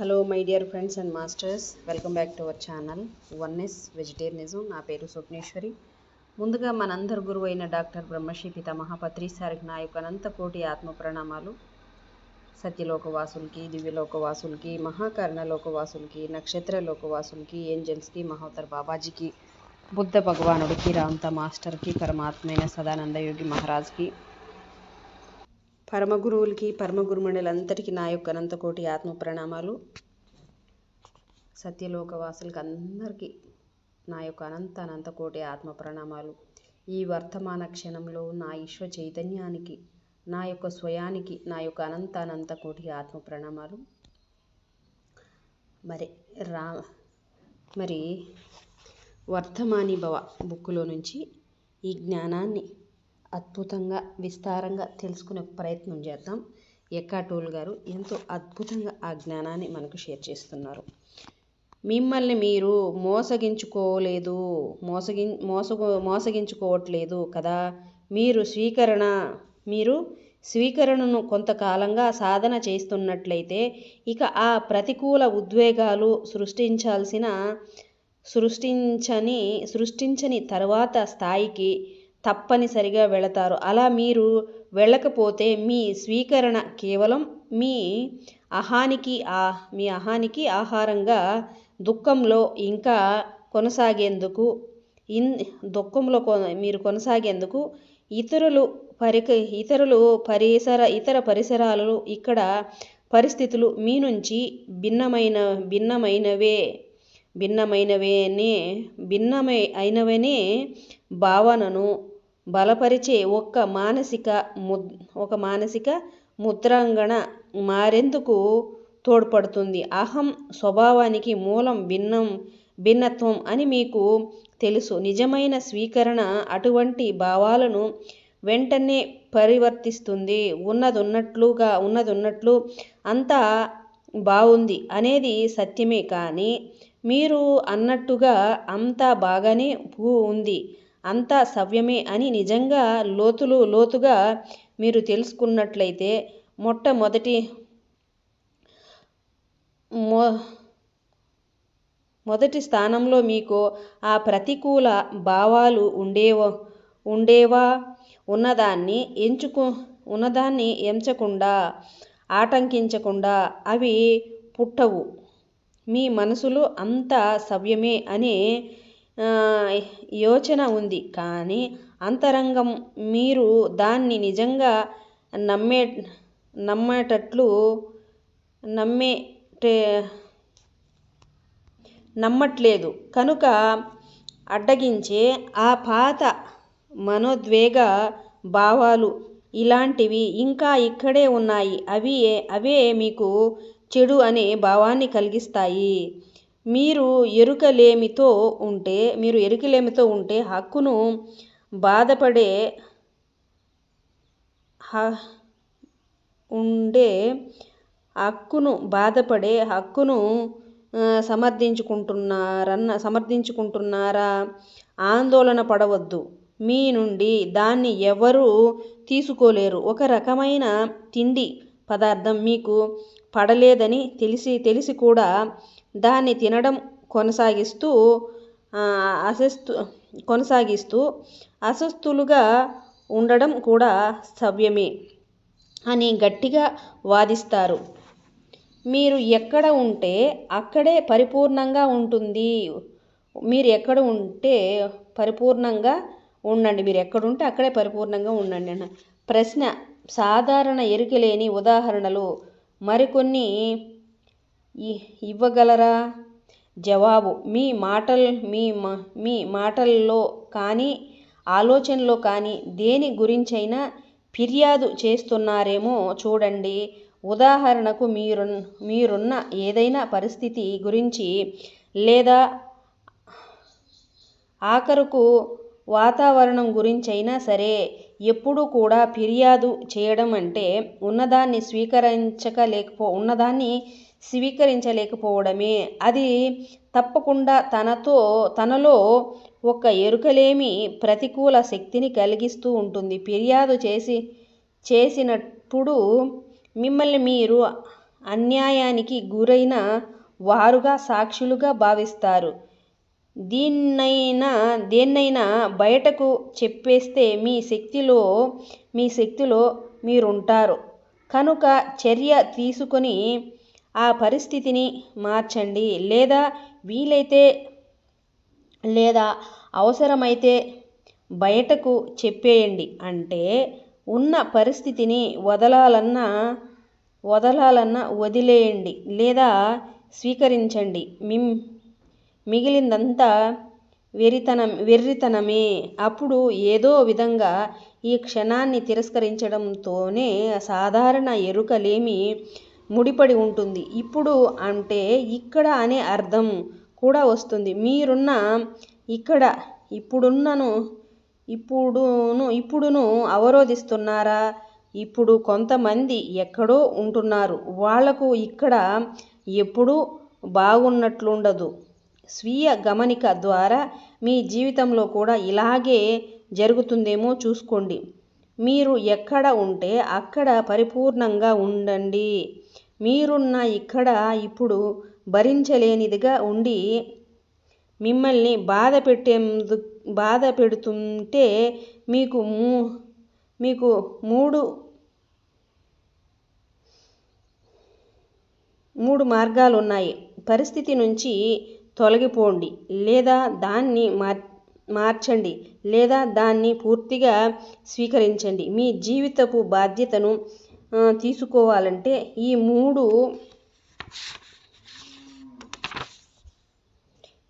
Hello my dear friends and masters welcome back to our channel వన్ఎస్ vegetarianism నా పేరు స్వప్నేశ్వరి. ముందుగా మనందరి గురువు అయిన డాక్టర్ బ్రహ్మశ్రీ పితామహ పత్రిసారికి నా యొక్క అనంత కోటి ఆత్మ ప్రణామాలు. సత్యలోకవాసులకి దివ్యలోకవాసులకి మహాకర్ణలోకవాసులకి నక్షత్ర లోకవాసులకి ఏంజల్స్కి మహోదర్ బాబాజీకి బుద్ధ భగవానుడికి రాంత మాస్టర్కి పరమాత్మైన సదానంద యోగి మహారాజ్కి పరమ గురువులకి పరమ నా యొక్క అనంతకోటి ఆత్మ ప్రణామాలు సత్యలోకవాసులకి అందరికీ నా యొక్క అనంత అనంతకోటి ఆత్మ ప్రణామాలు ఈ వర్తమాన క్షణంలో నా ఈశ్వ చైతన్యానికి నా యొక్క స్వయానికి నా యొక్క అనంత అనంత కోటి ఆత్మ ప్రణామాలు మరి రా మరి వర్ధమాని భవ బుక్కులో నుంచి ఈ జ్ఞానాన్ని అద్భుతంగా విస్తారంగా తెలుసుకునే ప్రయత్నం చేద్దాం. ఎక్కాటోల్ గారు ఎంతో అద్భుతంగా ఆ జ్ఞానాన్ని మనకు షేర్ చేస్తున్నారు. మిమ్మల్ని మీరు మోసగించుకోలేదు మోసగి మోసగో మోసగించుకోవట్లేదు కదా. మీరు స్వీకరణ మీరు స్వీకరణను కొంతకాలంగా సాధన చేస్తున్నట్లయితే ఇక ఆ ప్రతికూల ఉద్వేగాలు సృష్టించాల్సిన సృష్టించని సృష్టించని తర్వాత స్థాయికి తప్పనిసరిగా వెళతారు. అలా మీరు వెళ్ళకపోతే మీ స్వీకరణ కేవలం మీ అహానికి ఆ మీ అహానికి ఆహారంగా దుఃఖంలో ఇంకా కొనసాగేందుకు ఇన్ దుఃఖంలో మీరు కొనసాగేందుకు ఇతరులు పరిక ఇతరులు పరిసర ఇతర పరిసరాలు ఇక్కడ పరిస్థితులు మీ నుంచి భిన్నమైన భిన్నమైనవే భిన్నమైనవేనే భిన్నమై అయినవనే భావనను బలపరిచే ఒక్క మానసిక ము ఒక మానసిక ముద్రాంగణ మారేందుకు తోడ్పడుతుంది? అహం స్వభావానికి మూలం భిన్నం భిన్నత్వం అని మీకు తెలుసు. నిజమైన స్వీకరణ అటువంటి భావాలను వెంటనే పరివర్తిస్తుంది. ఉన్నదున్నట్లుగా ఉన్నదున్నట్లు అంతా బాగుంది అనేది సత్యమే కానీ మీరు అన్నట్టుగా అంతా బాగానే ఉంది. అంతా సవ్యమే అని నిజంగా లోతులు లోతుగా మీరు తెలుసుకున్నట్లయితే మొట్టమొదటి మొ మొదటి స్థానంలో మీకు ఆ ప్రతికూల భావాలు ఉండేవో ఉండేవా? ఉన్నదాన్ని ఎంచుకు ఉన్నదాన్ని ఎంచకుండా ఆటంకించకుండా అవి పుట్టవు. మీ మనసులో అంతా సవ్యమే అనే యోచన ఉంది. కానీ అంతరంగం మీరు దాన్ని నిజంగా నమ్మే నమ్మేటట్లు నమ్మే నమ్మట్లేదు. కనుక అడ్డగించే ఆ పాత మనోద్వేగ భావాలు ఇలాంటివి ఇంకా ఇక్కడే ఉన్నాయి. అవి అవే మీకు చెడు అనే భావాన్ని కలిగిస్తాయి. మీరు ఎరుకలేమితో ఉంటే మీరు ఎరుకలేమితో ఉంటే హక్కును బాధపడే ఉండే హక్కును బాధపడే హక్కును సమర్థించుకుంటున్నారన్న సమర్థించుకుంటున్నారా? ఆందోళన పడవద్దు. మీ నుండి దాన్ని ఎవరూ తీసుకోలేరు. ఒక రకమైన తిండి పదార్థం మీకు పడలేదని తెలిసి తెలిసి కూడా దాన్ని తినడం కొనసాగిస్తూ అస్వస్థు కొనసాగిస్తూ అస్వస్థులుగా ఉండడం కూడా సవ్యమే అని గట్టిగా వాదిస్తారు. మీరు ఎక్కడ ఉంటే అక్కడే పరిపూర్ణంగా ఉంటుంది. మీరు ఎక్కడ ఉంటే పరిపూర్ణంగా ఉండండి. మీరు ఎక్కడుంటే అక్కడే పరిపూర్ణంగా ఉండండి అన్న ప్రశ్న సాధారణ ఎరుకలేని ఉదాహరణలు. మరికొన్ని ఇవ్వగలరా? జవాబు మీ మాటల్ మీ మీ మాటల్లో కానీ ఆలోచనలో కానీ దేని గురించైనా ఫిర్యాదు చేస్తున్నారేమో చూడండి. ఉదాహరణకు మీరు మీరున్న ఏదైనా పరిస్థితి గురించి లేదా ఆఖరుకు వాతావరణం గురించైనా సరే ఎప్పుడు కూడా ఫిర్యాదు చేయడం అంటే ఉన్నదాన్ని స్వీకరించక లేకపో ఉన్నదాన్ని స్వీకరించలేకపోవడమే. అది తప్పకుండా తనతో తనలో ఒక ఎరుకలేమి ప్రతికూల శక్తిని కలిగిస్తూ ఉంటుంది. ఫిర్యాదు చేసి చేసినప్పుడు మిమ్మల్ని మీరు అన్యాయానికి గురైన వారుగా సాక్షులుగా భావిస్తారు. దీన్నైనా దేన్నైనా బయటకు చెప్పేస్తే మీ శక్తిలో మీ శక్తిలో మీరుంటారు. కనుక చర్య తీసుకొని ఆ పరిస్థితిని మార్చండి. లేదా వీలైతే లేదా అవసరమైతే బయటకు చెప్పేయండి. అంటే ఉన్న పరిస్థితిని వదలాలన్నా వదలాలన్నా వదిలేయండి లేదా స్వీకరించండి. మిమ్ మిగిలిందంతా వెరితనం వెర్రితనమే. అప్పుడు ఏదో విధంగా ఈ క్షణాన్ని తిరస్కరించడంతోనే సాధారణ ఎరుకలేమి ముడిపడి ఉంటుంది. ఇప్పుడు అంటే ఇక్కడ అనే అర్థం కూడా వస్తుంది. మీరున్న ఇక్కడ ఇప్పుడున్నను ఇప్పుడును ఇప్పుడును అవరోధిస్తున్నారా? ఇప్పుడు కొంతమంది ఎక్కడో ఉంటున్నారు. వాళ్ళకు ఇక్కడ ఎప్పుడూ బాగున్నట్లుండదు. స్వీయ గమనిక ద్వారా మీ జీవితంలో కూడా ఇలాగే జరుగుతుందేమో చూసుకోండి. మీరు ఎక్కడ ఉంటే అక్కడ పరిపూర్ణంగా ఉండండి. మీరున్న ఇక్కడ ఇప్పుడు భరించలేనిదిగా ఉండి మిమ్మల్ని బాధ పెట్టేందు బాధ పెడుతుంటే మీకు మూ మీకు మూడు మూడు మార్గాలు ఉన్నాయి పరిస్థితి నుంచి తొలగిపోండి లేదా దాన్ని మార్ మార్చండి లేదా దాన్ని పూర్తిగా స్వీకరించండి. మీ జీవితపు బాధ్యతను తీసుకోవాలంటే ఈ మూడు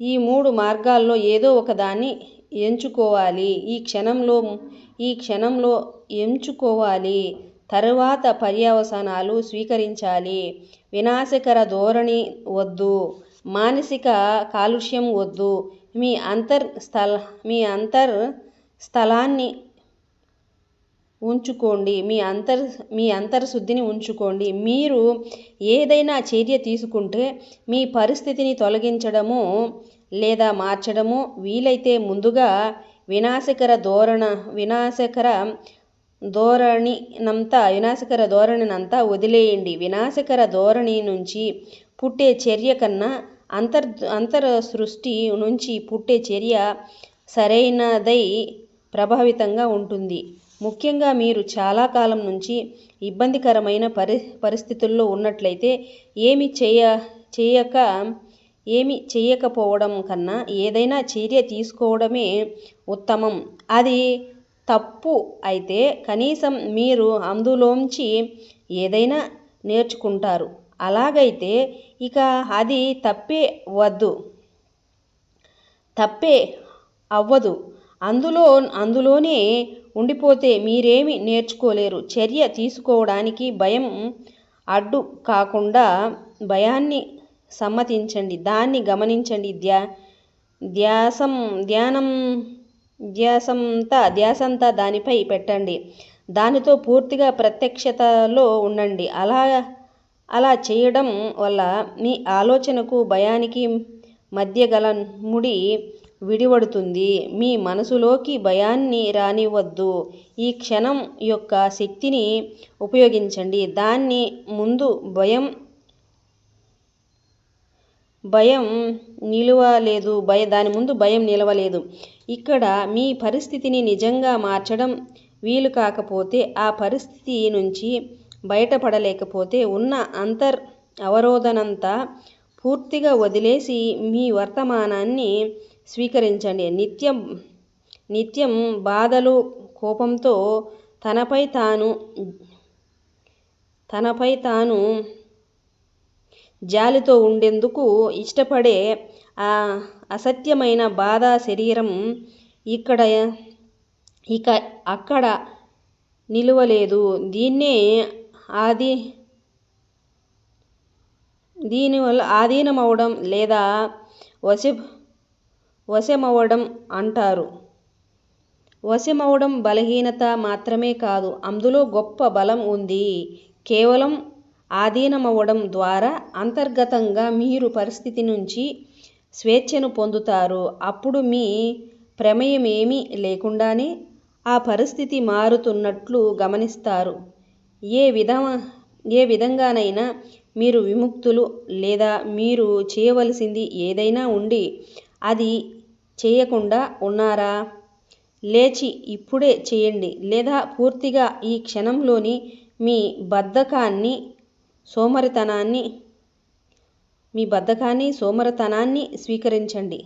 ఈ మూడు మార్గాల్లో ఏదో ఒకదాన్ని ఎంచుకోవాలి. ఈ క్షణంలో ఈ క్షణంలో ఎంచుకోవాలి. తరువాత పర్యవసానాలు స్వీకరించాలి. వినాశకర ధోరణి వద్దు. మానసిక కాలుష్యం వద్దు. మీ అంతర్ స్థల మీ అంతర్ స్థలాన్ని ఉంచుకోండి. మీ అంతర్ మీ అంతర్శుద్ధిని ఉంచుకోండి. మీరు ఏదైనా చర్య తీసుకుంటే మీ పరిస్థితిని తొలగించడము లేదా మార్చడము వీలైతే ముందుగా వినాశకర ధోరణ వినాశకర ధోరణినంతా వినాశకర ధోరణినంతా వదిలేయండి. వినాశకర ధోరణి నుంచి పుట్టే చర్య కన్నా అంతర్ అంతర సృష్టి నుంచి పుట్టే చర్య సరైనదై ప్రభావితంగా ఉంటుంది. ముఖ్యంగా మీరు చాలా కాలం నుంచి ఇబ్బందికరమైన పరి పరిస్థితుల్లో ఉన్నట్లయితే ఏమి చేయ చేయక ఏమి చేయకపోవడం కన్నా ఏదైనా చర్య తీసుకోవడమే ఉత్తమం. అది తప్పు అయితే కనీసం మీరు అందులోంచి ఏదైనా నేర్చుకుంటారు. అలాగైతే ఇక అది తప్పే వద్దు. తప్పే అవ్వదు. అందులో అందులోనే ఉండిపోతే మీరేమి నేర్చుకోలేరు. చర్య తీసుకోవడానికి భయం అడ్డు కాకుండా భయాన్ని సమ్మతించండి. దాన్ని గమనించండి. ధ్యా ధ్యాసం ధ్యానం ధ్యాసంతా ధ్యాసంతా దానిపై పెట్టండి. దానితో పూర్తిగా ప్రత్యక్షతలో ఉండండి. అలా అలా చేయడం వల్ల మీ ఆలోచనకు భయానికి మధ్య గల ముడి విడివడుతుంది మీ మనసులోకి భయాన్ని రానివ్వద్దు. ఈ క్షణం యొక్క శక్తిని ఉపయోగించండి. దాన్ని ముందు భయం భయం నిలవలేదు. భయ దాని ముందు భయం నిలవలేదు. ఇక్కడ మీ పరిస్థితిని నిజంగా మార్చడం వీలు కాకపోతే ఆ పరిస్థితి నుంచి బయటపడలేకపోతే ఉన్న అంతర్ అవరోధనంతా పూర్తిగా వదిలేసి మీ వర్తమానాన్ని స్వీకరించండి. నిత్యం నిత్యం బాధలు కోపంతో తనపై తాను తనపై తాను జాలితో ఉండేందుకు ఇష్టపడే ఆ అసత్యమైన బాధ శరీరం ఇక్కడ ఇక అక్కడ నిలువలేదు. దీన్నే ఆది దీనివల్ల ఆధీనమవడం లేదా వశ వశమవడం అంటారు. వశమవడం బలహీనత మాత్రమే కాదు అందులో గొప్ప బలం ఉంది. కేవలం ఆధీనమవ్వడం ద్వారా అంతర్గతంగా మీరు పరిస్థితి నుంచి స్వేచ్ఛను పొందుతారు. అప్పుడు మీ ప్రమేయం ఏమీ లేకుండానే ఆ పరిస్థితి మారుతున్నట్లు గమనిస్తారు. ఏ విధ ఏ విధంగానైనా మీరు విముక్తులు లేదా మీరు చేయవలసింది ఏదైనా ఉండి అది చేయకుండా ఉన్నారా? లేచి ఇప్పుడే చేయండి. లేదా పూర్తిగా ఈ క్షణంలోని మీ బద్ధకాన్ని సోమరితనాన్ని మీ బద్ధకాన్ని సోమరితనాన్ని స్వీకరించండి.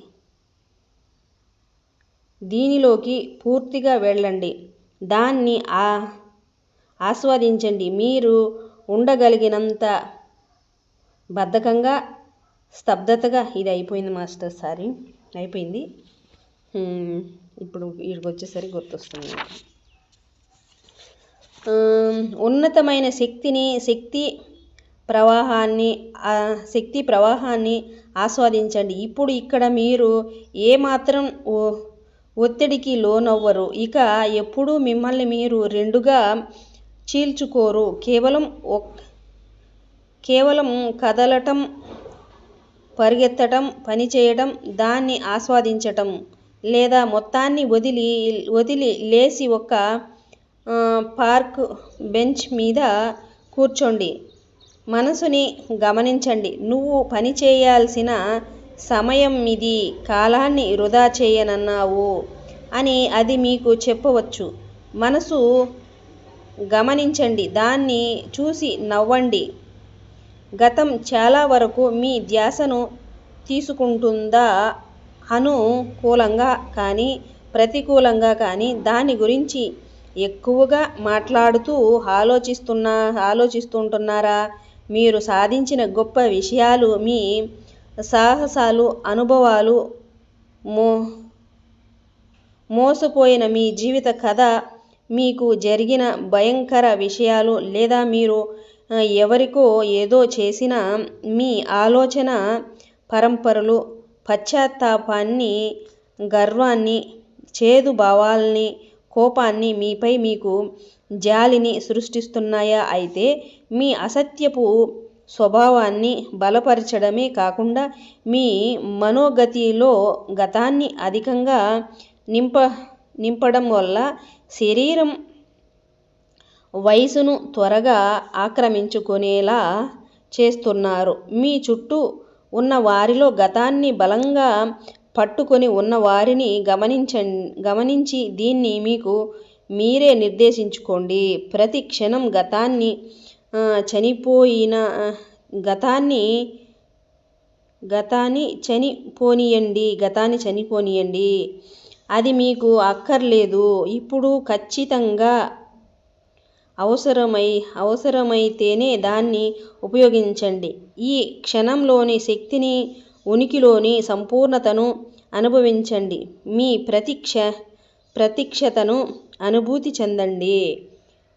దీనిలోకి పూర్తిగా వెళ్ళండి. దాన్ని ఆ ఆస్వాదించండి. మీరు ఉండగలిగినంత బద్ధకంగా స్తబ్దతగా ఇది అయిపోయింది మాస్టర్ సారీ అయిపోయింది. ఇప్పుడు వీడికి వచ్చేసరికి గుర్తొస్తుంది ఉన్నతమైన శక్తిని శక్తి ప్రవాహాన్ని శక్తి ప్రవాహాన్ని ఆస్వాదించండి. ఇప్పుడు ఇక్కడ మీరు ఏమాత్రం ఒత్తిడికి లోనవ్వరు. ఇక ఎప్పుడూ మిమ్మల్ని మీరు రెండుగా చీల్చుకోరు. కేవలం కేవలం కదలటం పరిగెత్తటం పనిచేయటం దాన్ని ఆస్వాదించటం. లేదా మొత్తాన్ని వదిలి వదిలి లేచి ఒక పార్క్ బెంచ్ మీద కూర్చోండి. మనసుని గమనించండి. నువ్వు పని చేయాల్సిన సమయం ఇది. కాలాన్ని వృధా చేయనన్నావు అని అది మీకు చెప్పవచ్చు. మనసు గమనించండి. దాన్ని చూసి నవ్వండి. గతం చాలా వరకు మీ ధ్యాసను తీసుకుంటుందా? అనుకూలంగా కానీ ప్రతికూలంగా కానీ దాని గురించి ఎక్కువగా మాట్లాడుతూ ఆలోచిస్తున్నా ఆలోచిస్తుంటున్నారా? మీరు సాధించిన గొప్ప విషయాలు మీ సాహసాలు అనుభవాలు మో మోసపోయిన మీ జీవిత కథ మీకు జరిగిన భయంకర విషయాలు లేదా మీరు ఎవరికో ఏదో చేసిన మీ ఆలోచన పరంపరలు పశ్చాత్తాపాన్ని గర్వాన్ని చేదు భావాల్ని కోపాన్ని మీపై మీకు జాలిని సృష్టిస్తున్నాయా? అయితే మీ అసత్యపు స్వభావాన్ని బలపరచడమే కాకుండా మీ మనోగతిలో గతాన్ని అధికంగా నింప నింపడం వల్ల శరీరం వయసును త్వరగా ఆక్రమించుకునేలా చేస్తున్నారు. మీ చుట్టూ ఉన్న వారిలో గతాన్ని బలంగా పట్టుకొని ఉన్న వారిని గమనించ గమనించి దీన్ని మీకు మీరే నిర్దేశించుకోండి. ప్రతి క్షణం గతాన్ని చనిపోయిన గతాన్ని గతాన్ని చనిపోనియండి గతాన్ని చనిపోనియండి. అది మీకు అక్కర్లేదు. ఇప్పుడు ఖచ్చితంగా అవసరమై అవసరమైతేనే దాన్ని ఉపయోగించండి. ఈ క్షణంలోని శక్తిని ఉనికిలోని సంపూర్ణతను అనుభవించండి. మీ ప్రతిక్ష ప్రతీక్షతను అనుభూతి చెందండి.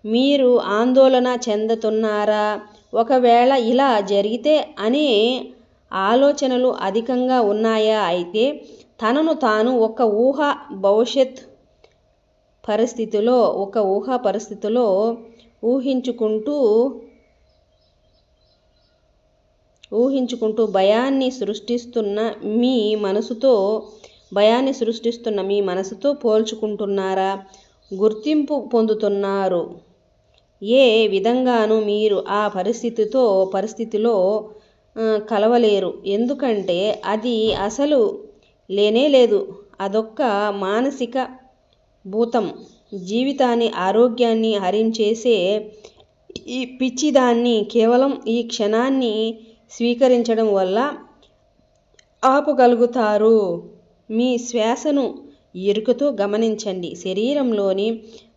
మీరు ఆందోళన చెందుతున్నారా? ఒకవేళ ఇలా జరిగితే అనే ఆలోచనలు అధికంగా ఉన్నాయా? అయితే తనను తాను ఒక ఊహ భవిష్యత్ పరిస్థితిలో ఒక ఊహా పరిస్థితిలో ఊహించుకుంటూ ఊహించుకుంటూ భయాన్ని సృష్టిస్తున్న మీ మనసుతో భయాన్ని సృష్టిస్తున్న మీ మనసుతో పోల్చుకుంటున్నారా? గుర్తింపు పొందుతున్నారు. ఏ విధంగానూ మీరు ఆ పరిస్థితితో పరిస్థితిలో కలవలేరు. ఎందుకంటే అది అసలు లేనే లేదు. అదొక్క మానసిక భూతం. జీవితాన్ని ఆరోగ్యాన్ని హరించేసే ఈ పిచ్చిదాన్ని కేవలం ఈ క్షణాన్ని స్వీకరించడం వల్ల ఆపగలుగుతారు. మీ శ్వాసను ఎరుకతో గమనించండి. శరీరంలోని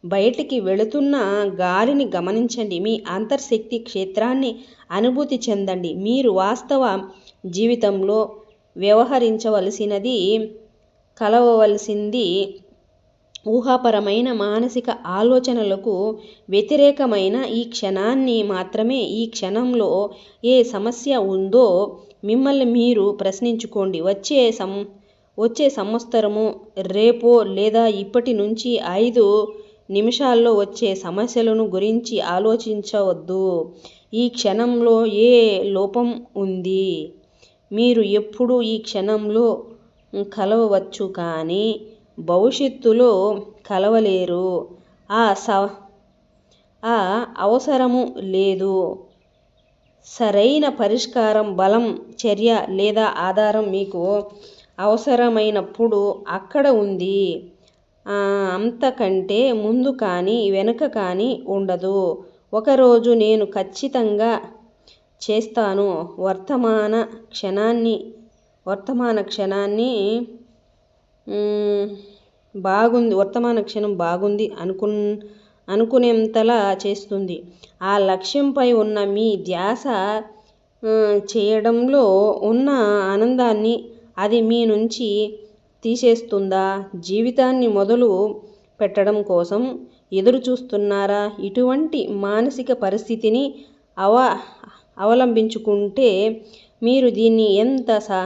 బయటికి వెళుతున్న గాలిని గమనించండి. మీ అంతర్శక్తి క్షేత్రాన్ని అనుభూతి చెందండి. మీరు వాస్తవ జీవితంలో వ్యవహరించవలసినది కలవవలసింది ఊహాపరమైన మానసిక ఆలోచనలకు వ్యతిరేకమైన ఈ క్షణాన్ని మాత్రమే ఈ క్షణంలో ఏ సమస్య ఉందో మిమ్మల్ని మీరు ప్రశ్నించుకోండి. వచ్చే సం వచ్చే సంవత్సరము రేపో లేదా ఇప్పటి నుంచి ఐదు నిమిషాల్లో వచ్చే సమస్యలను గురించి ఆలోచించవద్దు. ఈ క్షణంలో ఏ లోపం ఉంది? మీరు ఎప్పుడు ఈ క్షణంలో కలవవచ్చు కానీ భవిష్యత్తులో కలవలేరు. ఆ స ఆ అవసరము లేదు. సరైన పరిష్కారం బలం చర్య లేదా ఆధారం మీకు అవసరమైనప్పుడు అక్కడ ఉంది. అంతకంటే ముందు కానీ వెనుక కానీ ఉండదు. ఒకరోజు నేను ఖచ్చితంగా చేస్తాను. వర్తమాన క్షణాన్ని వర్తమాన క్షణాన్ని బాగుంది వర్తమాన క్షణం బాగుంది అనుకు అనుకునేంతలా చేస్తుంది. ఆ లక్ష్యంపై ఉన్న మీ ధ్యాస చేయడంలో ఉన్న ఆనందాన్ని అది మీ నుంచి తీసేస్తుందా? జీవితాన్ని మొదలు పెట్టడం కోసం ఎదురు చూస్తున్నారా? ఇటువంటి మానసిక పరిస్థితిని అవ అవలంబించుకుంటే మీరు దీన్ని ఎంత సా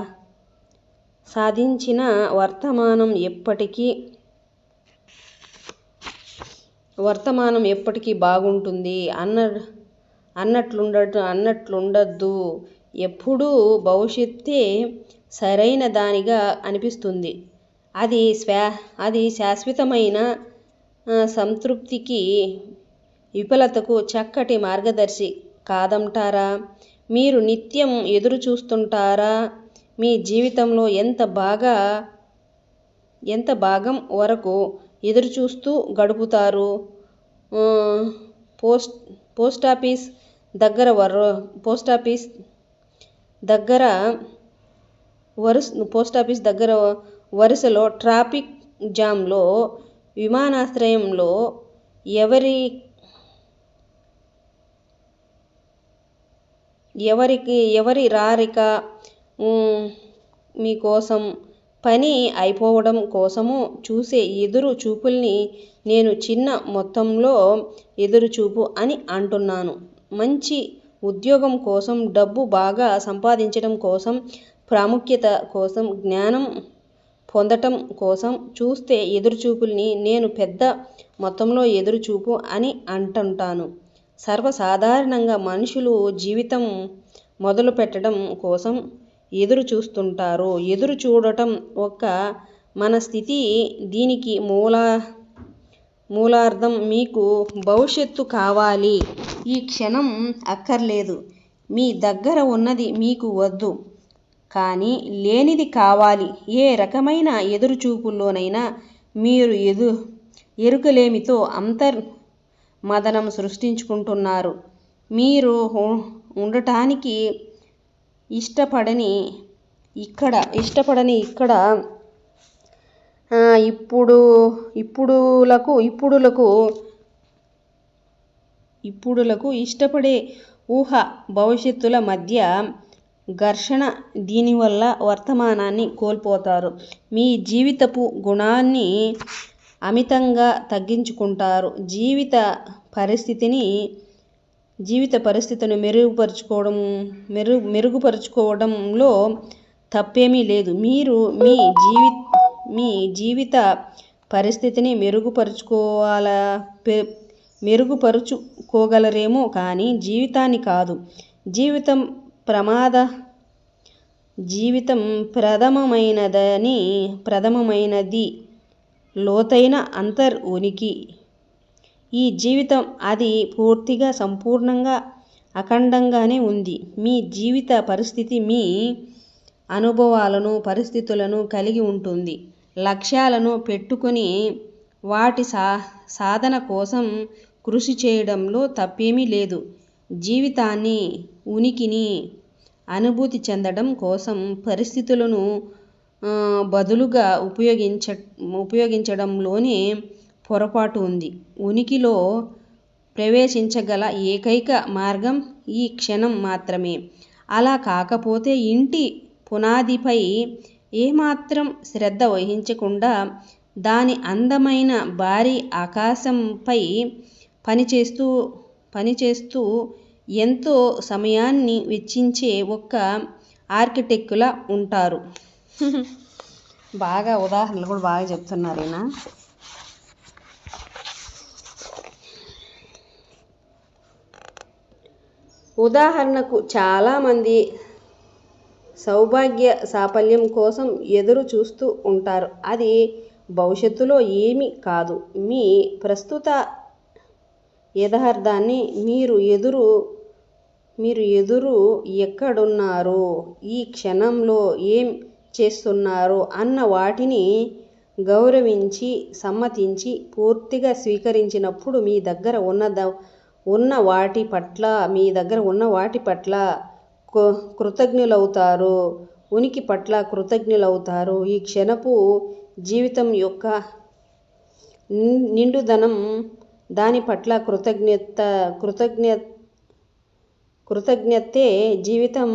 సాధించిన వర్తమానం ఎప్పటికీ వర్తమానం ఎప్పటికీ బాగుంటుంది. అన్న అన్నట్లుండ అన్నట్లుండద్దు. ఎప్పుడూ భవిష్యత్తే సరైన దానిగా అనిపిస్తుంది. అది స్వా అది శాశ్వతమైన సంతృప్తికి విఫలతకు చక్కటి మార్గదర్శి కాదంటారా? మీరు నిత్యం ఎదురు చూస్తుంటారా మీ జీవితంలో ఎంత బాగా ఎంత భాగం వరకు ఎదురుచూస్తూ గడుపుతారు? పోస్ట్ పోస్టాఫీస్ దగ్గర వర పోస్ట్ ఆఫీస్ దగ్గర వరుస పోస్ట్ ఆఫీస్ దగ్గర వరుసలో ట్రాఫిక్ జామ్లో విమానాశ్రయంలో ఎవరి ఎవరికి ఎవరి రారిక మీకోసం పని అయిపోవడం కోసము చూసే ఎదురు చూపుల్ని నేను చిన్న మొత్తంలో ఎదురుచూపు అని అంటున్నాను. మంచి ఉద్యోగం కోసం డబ్బు బాగా సంపాదించడం కోసం ప్రాముఖ్యత కోసం జ్ఞానం పొందటం కోసం చూస్తే ఎదురుచూపుల్ని నేను పెద్ద మొత్తంలో ఎదురుచూపు అని అంటుంటాను. సర్వసాధారణంగా మనుషులు జీవితం మొదలు పెట్టడం కోసం ఎదురు చూస్తుంటారు. ఎదురు చూడటం ఒక మన స్థితి. దీనికి మూల మూలార్థం మీకు భవిష్యత్తు కావాలి. ఈ క్షణం అక్కర్లేదు. మీ దగ్గర ఉన్నది మీకు వద్దు. కానీ లేనిది కావాలి. ఏ రకమైన ఎదురుచూపుల్లోనైనా మీరు ఎదు ఎరుకలేమితో అంతర్ మదనం సృష్టించుకుంటున్నారు. మీరు ఉండటానికి ఇష్టపడని ఇక్కడ ఇష్టపడని ఇక్కడ ఇప్పుడు ఇప్పుడులకు ఇప్పుడులకు ఇప్పుడులకు ఇష్టపడే ఊహ భవిష్యత్తుల మధ్య ఘర్షణ దీనివల్ల వర్తమానాన్ని కోల్పోతారు. మీ జీవితపు గుణాన్ని అమితంగా తగ్గించుకుంటారు. జీవిత పరిస్థితిని జీవిత పరిస్థితిని మెరుగుపరుచుకోవడం మెరుగు మెరుగుపరుచుకోవడంలో తప్పేమీ లేదు. మీరు మీ జీవి మీ జీవిత పరిస్థితిని మెరుగుపరుచుకోవాల మెరుగుపరుచుకోగలరేమో కానీ జీవితాన్ని కాదు. జీవితం ప్రమాద జీవితం ప్రథమమైనదని ప్రథమమైనది లోతైన అంతర్ ఉనికి ఈ జీవితం అది పూర్తిగా సంపూర్ణంగా అఖండంగానే ఉంది. మీ జీవిత పరిస్థితి మీ అనుభవాలను పరిస్థితులను కలిగి ఉంటుంది. లక్ష్యాలను పెట్టుకొని వాటి సా సాధన కోసం కృషి చేయడంలో తప్పేమీ లేదు. జీవితాన్ని ఉనికిని అనుభూతి చెందడం కోసం పరిస్థితులను బదులుగా ఉపయోగించ ఉపయోగించడంలోనే పొరపాటు ఉంది. ఉనికిలో ప్రవేశించగల ఏకైక మార్గం ఈ క్షణం మాత్రమే. అలా కాకపోతే ఇంటి పునాదిపై ఏమాత్రం శ్రద్ధ వహించకుండా దాని అందమైన భారీ ఆకాశంపై పనిచేస్తూ పనిచేస్తూ ఎంతో సమయాన్ని వెచ్చించే ఒక ఆర్కిటెక్టులా ఉంటారు. బాగా ఉదాహరణలు కూడా బాగా చెప్తున్నారు ఈయన. ఉదాహరణకు చాలామంది సౌభాగ్య సాఫల్యం కోసం ఎదురు చూస్తూ ఉంటారు. అది భవిష్యత్తులో ఏమీ కాదు. మీ ప్రస్తుత యథార్థాన్ని మీరు ఎదురు మీరు ఎదురు ఎక్కడున్నారు ఈ క్షణంలో ఏం చేస్తున్నారు అన్న వాటిని గౌరవించి సమ్మతించి పూర్తిగా స్వీకరించినప్పుడు మీ దగ్గర ఉన్నద ఉన్న వాటి పట్ల మీ దగ్గర ఉన్న వాటి పట్ల కృతజ్ఞులవుతారు. ఉనికి పట్ల కృతజ్ఞులవుతారు. ఈ క్షణపు జీవితం యొక్క నిండుదనం దాని పట్ల కృతజ్ఞత కృతజ్ఞ కృతజ్ఞతే జీవితం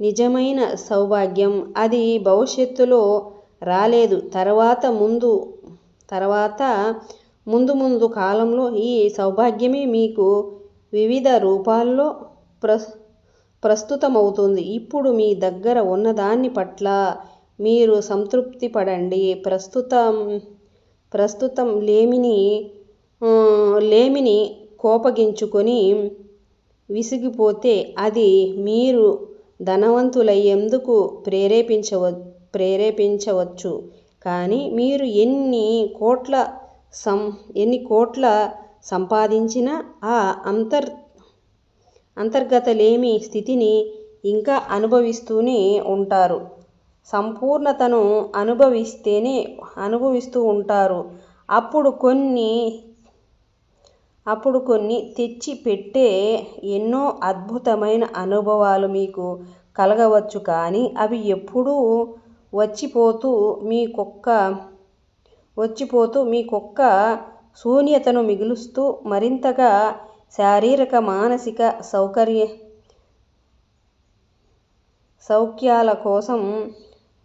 నిజమైన సౌభాగ్యం. అది భవిష్యత్తులో రాలేదు. తర్వాత ముందు తర్వాత ముందు ముందు కాలంలో ఈ సౌభాగ్యమే మీకు వివిధ రూపాల్లో ప్ర ప్రస్తుతమవుతుంది. ఇప్పుడు మీ దగ్గర ఉన్నదాని పట్ల మీరు సంతృప్తి పడండి ప్రస్తుతం ప్రస్తుతం లేమిని లేమిని కోపగించుకొని విసిగిపోతే అది మీరు ధనవంతులయ్యేందుకు ప్రేరేపించవ ప్రేరేపించవచ్చు. కానీ మీరు ఎన్ని కోట్ల సం ఎన్ని కోట్ల సంపాదించినా ఆ అంతర్ అంతర్గతలేమి స్థితిని ఇంకా అనుభవిస్తూనే ఉంటారు. సంపూర్ణతను అనుభవిస్తేనే అనుభవిస్తూ ఉంటారు. అప్పుడు కొన్ని అప్పుడు కొన్ని తెచ్చి పెట్టే ఎన్నో అద్భుతమైన అనుభవాలు మీకు కలగవచ్చు కానీ అవి ఎప్పుడూ వచ్చిపోతూ మీకొక్క వచ్చిపోతూ మీ కుక్క శూన్యతను మిగులుస్తూ మరింతగా శారీరక మానసిక సౌకర్య సౌఖ్యాల కోసం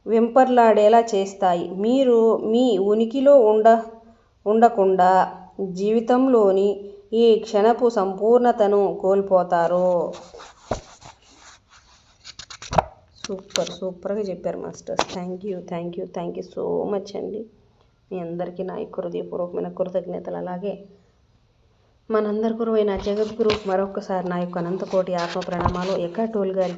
వెంపర్లాడేలా చేస్తాయి. మీరు మీ ఉనికిలో ఉండ ఉండకుండా జీవితంలోని ఈ క్షణపు సంపూర్ణతను కోల్పోతారు. సూపర్ సూపర్గా చెప్పారు masters. Thank you thank you thank you so much అండి. మీ అందరికీ నా హృదయపూర్వకమైన కృతజ్ఞతలు. అలాగే మనందరి గురువైన జగద్గురు మరొకసారి నా యొక్క అనంతకోటి ఆత్మ ప్రణామాలు. ఎక్కటోల్ గారికి